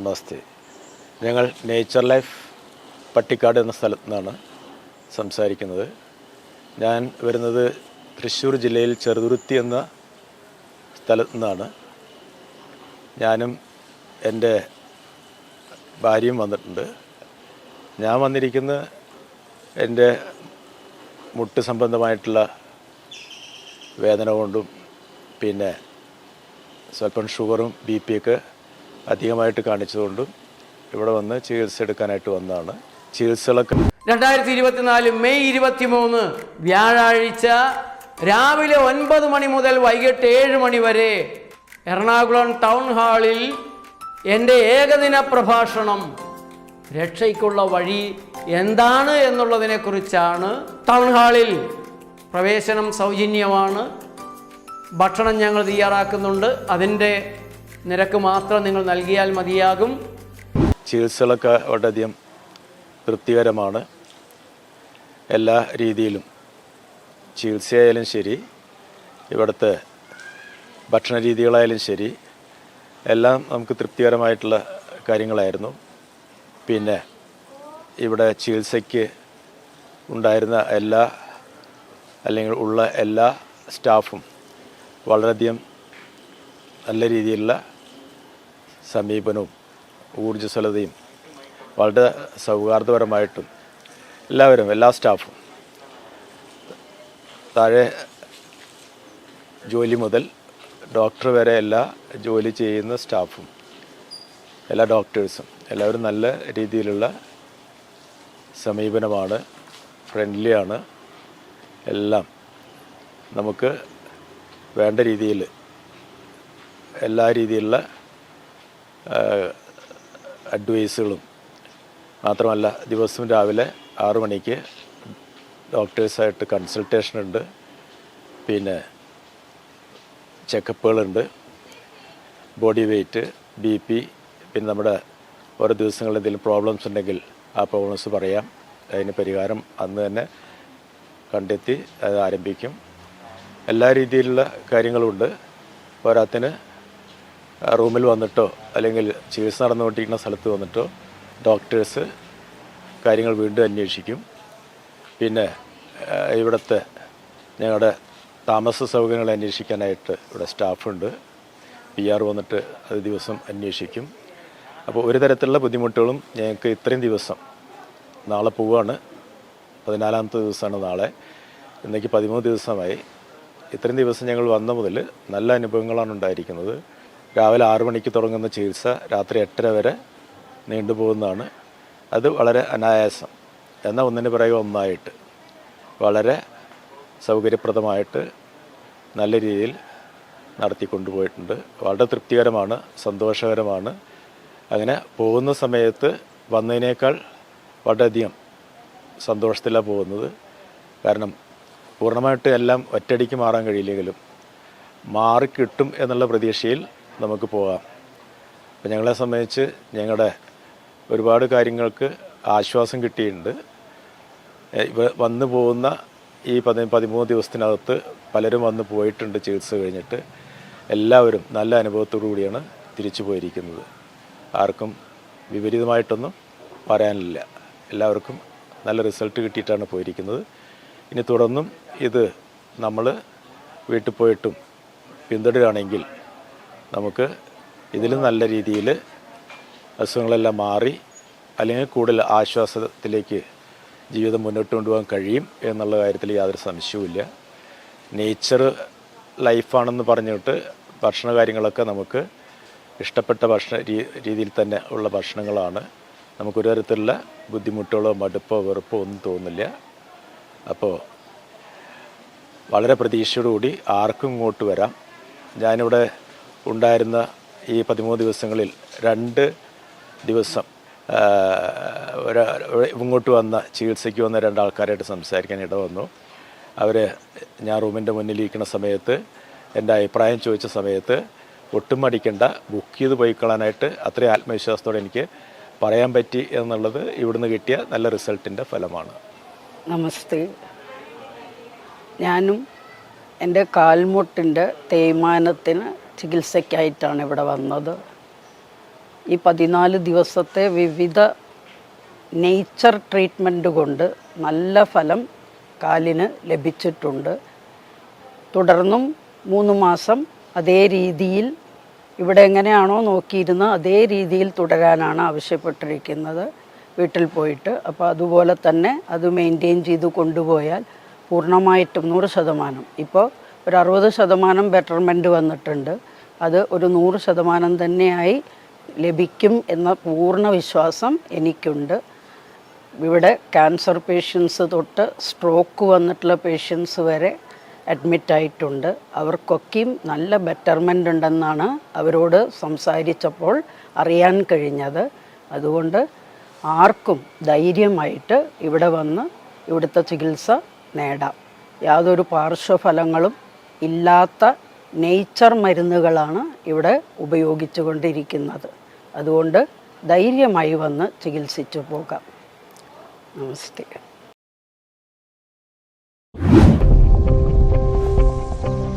നമസ്തേ ഞങ്ങൾ nature life Pattikkad എന്ന സ്ഥലത്തു നിന്നാണ് സംസാരിക്കുന്നത്. ഞാൻ വരുന്നത് തൃശ്ശൂർ ജില്ലയിൽ ചെറുതുരുത്തി എന്ന സ്ഥലത്തു നിന്നാണ്. ഞാനും എന്റെ ഭാര്യയും വന്നിട്ടുണ്ട്. ഞാൻ വന്നിരിക്കുന്ന എന്റെ മുട്ട് സംബന്ധമായിട്ടുള്ള വേദന കൊണ്ടും പിന്നെ സ്വല്പം ഷുഗറും ബി പി ഒക്കെ അധികമായിട്ട് കാണിച്ചതുകൊണ്ടും ഇവിടെ വന്ന് ചികിത്സ എടുക്കാനായിട്ട് വന്നതാണ്. ചികിത്സകളൊക്കെ രണ്ടായിരത്തി ഇരുപത്തിനാല് മെയ് ഇരുപത്തിമൂന്ന് വ്യാഴാഴ്ച രാവിലെ ഒൻപത് മണി മുതൽ വൈകിട്ട് ഏഴ് മണി വരെ എറണാകുളം ടൗൺ ഹാളിൽ എന്റെ ഏകദിന പ്രഭാഷണം രക്ഷയ്ക്കുള്ള വഴി എന്താണ് എന്നുള്ളതിനെക്കുറിച്ചാണ്. ടൗൺ ഹാളിൽ പ്രവേശനം സൗജന്യമാണ്. ഭക്ഷണം ഞങ്ങൾ തയ്യാറാക്കുന്നുണ്ട്. അതിന്റെ നിരക്ക് മാത്രം നിങ്ങൾ നൽകിയാൽ മതിയാകും. ചികിത്സകളൊക്കെ വളരെയധികം തൃപ്തികരമാണ് എല്ലാ രീതിയിലും ചികിത്സയായാലും ശരി ഇവിടുത്തെ ഭക്ഷണ രീതികളായാലും ശരി എല്ലാം നമുക്ക് തൃപ്തികരമായിട്ടുള്ള കാര്യങ്ങളായിരുന്നു. പിന്നെ ഇവിടെ ചികിത്സയ്ക്ക് ഉണ്ടായിരുന്ന എല്ലാ അല്ലെങ്കിൽ ഉള്ള എല്ലാ സ്റ്റാഫും വളരെയധികം നല്ല രീതിയിലുള്ള സമീപനവും ഊർജസ്വലതയും വളരെ സൗഹാർദ്ദപരമായിട്ടും എല്ലാവരും എല്ലാ സ്റ്റാഫും താഴെ ജോലി മുതൽ ഡോക്ടർ വരെ എല്ലാ ജോലി ചെയ്യുന്ന സ്റ്റാഫും എല്ലാ ഡോക്ടേഴ്സും എല്ലാവരും നല്ല രീതിയിലുള്ള സമീപനമാണ് ഫ്രണ്ട്ലിയാണ് എല്ലാം നമുക്ക് വേണ്ട രീതിയിൽ എല്ലാ രീതിയിലുള്ള അഡ്വൈസുകളും മാത്രമല്ല ദിവസം രാവിലെ ആറു മണിക്ക് ഡോക്ടേഴ്സായിട്ട് കൺസൾട്ടേഷൻ ഉണ്ട്. പിന്നെ ചെക്കപ്പുകളുണ്ട് ബോഡി വെയ്റ്റ് ബി പി പിന്നെ നമ്മുടെ ഓരോ ദിവസങ്ങളിൽ എന്തെങ്കിലും പ്രോബ്ലംസ് ഉണ്ടെങ്കിൽ ആ പ്രോബ്ലംസ് പറയാം. അതിന് പരിഹാരം അന്ന് തന്നെ കണ്ടെത്തി അത് ആരംഭിക്കും. എല്ലാ രീതിയിലുള്ള കാര്യങ്ങളുമുണ്ട് പോരാത്തിന് റൂമിൽ വന്നിട്ടോ അല്ലെങ്കിൽ ചികിത്സ നടന്നുകൊണ്ടിരിക്കുന്ന സ്ഥലത്ത് വന്നിട്ടോ ഡോക്ടേഴ്സ് കാര്യങ്ങൾ വീണ്ടും അന്വേഷിക്കും. പിന്നെ ഇവിടുത്തെ ഞങ്ങളുടെ താമസ സൗകര്യങ്ങൾ അന്വേഷിക്കാനായിട്ട് ഇവിടെ സ്റ്റാഫുണ്ട്. പി ആർ വന്നിട്ട് അത് ദിവസം അന്വേഷിക്കും. അപ്പോൾ ഒരു തരത്തിലുള്ള ബുദ്ധിമുട്ടുകളും ഞങ്ങൾക്ക് ഇത്രയും ദിവസം നാളെ പോവുകയാണ് പതിനാലാമത്തെ ദിവസമാണ് നാളെ. ഇന്നേക്ക് പതിമൂന്ന് ദിവസമായി. ഇത്രയും ദിവസം ഞങ്ങൾ വന്ന മുതൽ നല്ല അനുഭവങ്ങളാണ് ഉണ്ടായിരിക്കുന്നത്. രാവിലെ ആറു മണിക്ക് തുടങ്ങുന്ന ചികിത്സ രാത്രി എട്ടര വരെ നീണ്ടുപോകുന്നതാണ്. അത് വളരെ അനായാസം. എന്നാൽ ഒന്നിന് പിറകെ ഒന്നായിട്ട്. വളരെ സൗകര്യപ്രദമായിട്ട് നല്ല രീതിയിൽ നടത്തിക്കൊണ്ടുപോയിട്ടുണ്ട് വളരെ തൃപ്തികരമാണ് സന്തോഷകരമാണ്. അങ്ങനെ പോകുന്ന സമയത്ത് വന്നതിനേക്കാൾ വളരെയധികം സന്തോഷത്തിലാണ് പോകുന്നത്. കാരണം പൂർണമായിട്ട് എല്ലാം ഒറ്റയടിക്ക് മാറാൻ കഴിയില്ലെങ്കിലും മാറിക്കിട്ടും എന്നുള്ള പ്രതീക്ഷയിൽ നമുക്ക് പോകാം. അപ്പം ഞങ്ങളെ സംബന്ധിച്ച് ഞങ്ങളുടെ ഒരുപാട് കാര്യങ്ങൾക്ക് ആശ്വാസം കിട്ടിയിട്ടുണ്ട്. വന്നു പോകുന്ന ഈ പതി പതിമൂന്ന് ദിവസത്തിനകത്ത് പലരും വന്ന് പോയിട്ടുണ്ട് ചികിത്സ കഴിഞ്ഞിട്ട്. എല്ലാവരും നല്ല അനുഭവത്തോടു കൂടിയാണ് തിരിച്ചു പോയിരിക്കുന്നത്. ആർക്കും വിപരീതമായിട്ടൊന്നും പറയാനില്ല. എല്ലാവർക്കും നല്ല റിസൾട്ട് കിട്ടിയിട്ടാണ് പോയിരിക്കുന്നത്. ഇനി തുടർന്നും ഇത് നമ്മൾ വീട്ടിൽ പോയിട്ടും പിന്തുടരുകയാണെങ്കിൽ നമുക്ക് ഇതിലും നല്ല രീതിയിൽ അസുഖങ്ങളെല്ലാം മാറി അല്ലെങ്കിൽ കൂടുതൽ ആശ്വാസത്തിലേക്ക് ജീവിതം മുന്നോട്ട് കൊണ്ടുപോകാൻ കഴിയും എന്നുള്ള കാര്യത്തിൽ യാതൊരു സംശയവുമില്ല. നേച്ചർ ലൈഫാണെന്ന് പറഞ്ഞിട്ട് ഭക്ഷണ കാര്യങ്ങളൊക്കെ നമുക്ക് ഇഷ്ടപ്പെട്ട ഭക്ഷണ രീതിയിൽ തന്നെ ഉള്ള ഭക്ഷണങ്ങളാണ്. നമുക്കൊരു തരത്തിലുള്ള ബുദ്ധിമുട്ടുകളോ മടുപ്പോ വെറുപ്പോ ഒന്നും തോന്നില്ല അപ്പോൾ വളരെ പ്രതീക്ഷയോടുകൂടി ആർക്കും ഇങ്ങോട്ട് വരാം. ഞാനിവിടെ ഉണ്ടായിരുന്ന ഈ പതിമൂന്ന് ദിവസങ്ങളിൽ രണ്ട് ദിവസം ഇങ്ങോട്ട് വന്ന ചികിത്സയ്ക്ക് വന്ന രണ്ടാൾക്കാരായിട്ട് സംസാരിക്കാൻ ഇട വന്നു അവർ ഞാൻ റൂമിന്റെ മുന്നിലിരിക്കുന്ന സമയത്ത് എന്റെ അഭിപ്രായം ചോദിച്ച സമയത്ത് ഒട്ടും മടിക്കണ്ട ബുക്ക് ചെയ്ത് പോയിക്കളാനായിട്ട് അത്രയും ആത്മവിശ്വാസത്തോടെ എനിക്ക് പറയാൻ പറ്റി എന്നുള്ളത് ഇവിടുന്ന് കിട്ടിയ നല്ല റിസൾട്ടിന്റെ ഫലമാണ്. നമസ്തേ. ഞാനും എന്റെ കാൽമുട്ടിന്റെ തേയ്മാനത്തിന് ചികിത്സയ്ക്കായിട്ടാണ് ഇവിടെ വന്നത്. ഈ പതിനാല് ദിവസത്തെ വിവിധ നേച്ചർ ട്രീറ്റ്മെന്റ് കൊണ്ട് നല്ല ഫലം കാലിന് ലഭിച്ചിട്ടുണ്ട്. തുടർന്നും മൂന്ന് മാസം അതേ രീതിയിൽ ഇവിടെ എങ്ങനെയാണോ നോക്കിയിരുന്ന അതേ രീതിയിൽ തുടരാനാണ് ആവശ്യപ്പെട്ടിരിക്കുന്നത് വീട്ടിൽ പോയിട്ട്. അപ്പോൾ അതുപോലെ തന്നെ അത് മെയിന്റെയിൻ ചെയ്ത് കൊണ്ടുപോയാൽ പൂർണമായിട്ടും നൂറ് ശതമാനം. ഇപ്പോൾ ഒരു അറുപത് ശതമാനം ബെറ്റർമെന്റ് വന്നിട്ടുണ്ട്. അത് ഒരു നൂറ് ശതമാനം തന്നെയായി ലഭിക്കും എന്ന പൂർണ വിശ്വാസം എനിക്കുണ്ട്. ഇവിടെ ക്യാൻസർ പേഷ്യൻസ് തൊട്ട് സ്ട്രോക്ക് വന്നിട്ടുള്ള പേഷ്യൻസ് വരെ അഡ്മിറ്റ് ആയിട്ടുണ്ട്. അവർക്കൊക്കെയും നല്ല ബെറ്റർമെന്റ് ഉണ്ടെന്നാണ് അവരോട് സംസാരിച്ചപ്പോൾ അറിയാൻ കഴിഞ്ഞത്. അതുകൊണ്ട് ആർക്കും ധൈര്യമായിട്ട് ഇവിടെ വന്ന് ഇവിടുത്തെ ചികിത്സ നേടാം. യാതൊരു പാർശ്വഫലങ്ങളും ഇല്ലാത്ത നേച്ചർ മരുന്നുകളാണ് ഇവിടെ ഉപയോഗിച്ചു കൊണ്ടിരിക്കുന്നത്. അതുകൊണ്ട് ധൈര്യമായി വന്ന് ചികിത്സിച്ചു പോകാം. നമസ്തേ.